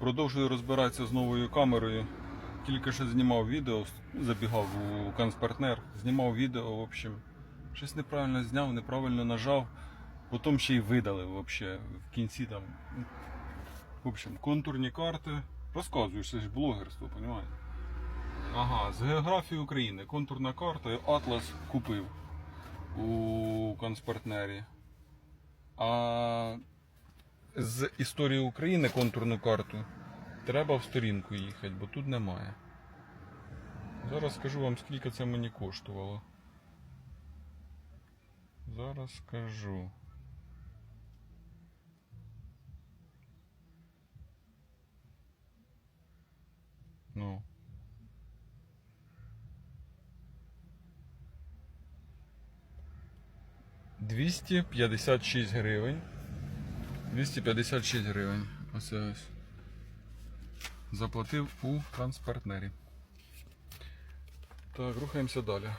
Продовжую розбиратися з новою камерою. Тільки що знімав відео, забігав у канцпартнер, знімав відео, в общем. Щось неправильно зняв, неправильно нажав. Потім ще й видалив вообще в кінці там. В общем, контурні карти. Розказуєш, це ж блогерство, розумієш? Ага, з географії України. Контурна карта, Атлас купив у канцпартнері. А з історії України контурну карту треба в сторінку їхати, бо тут немає. Зараз скажу вам, скільки це мені коштувало. Зараз скажу. Ну. Двісті п'ятдесят шість гривень. 256 гривень. Ось ось. Заплатив у транспартнері. Так, рухаємося далі.